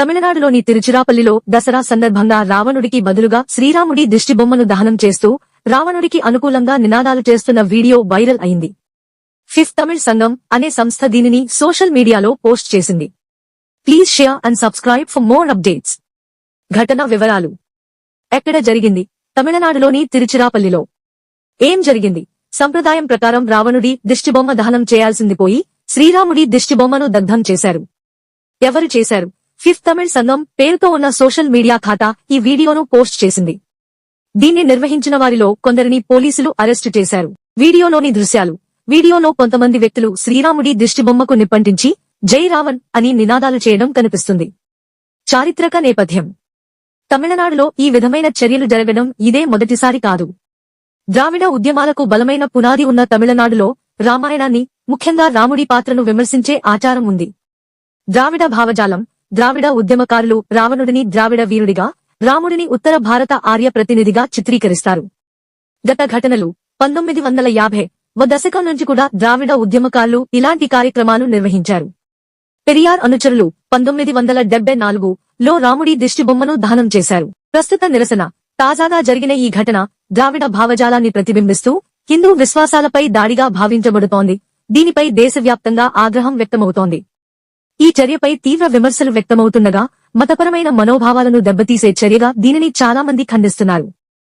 తమిళనాడులోని తిరుచిరాపల్లిలో దసరా సందర్భంగా రావణుడికి బదులుగా శ్రీరాముడి దిష్టిబొమ్మను దహనం చేస్తూ రావణుడికి అనుకూలంగా నినాదాలు చేస్తున్న వీడియో వైరల్ అయింది. ఫిఫ్త్ తమిళ్ సంఘం అనే సంస్థ దీనిని సోషల్ మీడియాలో పోస్ట్ చేసింది. Please share and subscribe for more updates. ఘటన వివరాలు. ఎక్కడ జరిగింది? తమిళనాడులోని తిరుచిరాపల్లిలో. ఏం జరిగింది? సంప్రదాయం ప్రకారం రావణుడి దిష్టిబొమ్మ దహనం చేయాల్సింది పోయి శ్రీరాముడి దిష్టిబొమ్మను దగ్ధం చేశారు. ఎవరు చేశారు? ఫిఫ్త్ తమిళ్ సంఘం పేరుతో ఉన్న సోషల్ మీడియా ఖాతా ఈ వీడియోను పోస్ట్ చేసింది. దీన్ని నిర్వహించిన వారిలో కొందరిని పోలీసులు అరెస్టు చేశారు. వీడియోలోని దృశ్యాలు వీడియోలో కొంతమంది వ్యక్తులు శ్రీరాముడి దిష్టిబొమ్మకు నిప్పంటించి జై రావణ్ అని నినాదాలు చేయడం కనిపిస్తుంది. చారిత్రక నేపథ్యం. తమిళనాడులో ఈ విధమైన చర్యలు జరగడం ఇదే మొదటిసారి కాదు. ద్రావిడ ఉద్యమాలకు బలమైన పునాది ఉన్న తమిళనాడులో రామాయణాన్ని ముఖ్యంగా రాముడి పాత్రను విమర్శించే ఆచారం ఉంది. ద్రావిడ భావజాలం ద్రావిడ ఉద్యమకారులు రావణుడిని ద్రావిడ వీరుడిగా రాముడిని ఉత్తర భారత ఆర్య ప్రతినిధిగా చిత్రీకరిస్తారు. గత ఘటనలు పంతొమ్మిది వందల యాభై వ దశకం నుంచి కూడా ద్రావిడ ఉద్యమకారులు ఇలాంటి కార్యక్రమాలు నిర్వహించారు. పెరియార్ అనుచరులు పంతొమ్మిది వందల డెబ్బై నాలుగు లో రాముడి దిష్టిబొమ్మను దానం చేశారు. ప్రస్తుత నిరసన తాజాగా జరిగిన ఈ ఘటన ద్రావిడ భావజాలాన్ని ప్రతిబింబిస్తూ హిందూ విశ్వాసాలపై దాడిగా భావించబడుతోంది. దీనిపై దేశవ్యాప్తంగా ఆగ్రహం వ్యక్తమవుతోంది. ఈ చర్యపై తీవ్ర విమర్శలు వ్యక్తమవుతుండగా మతపరమైన మనోభావాలను దెబ్బతీసే చర్యగా దీనిని చాలా మంది ఖండిస్తున్నారు.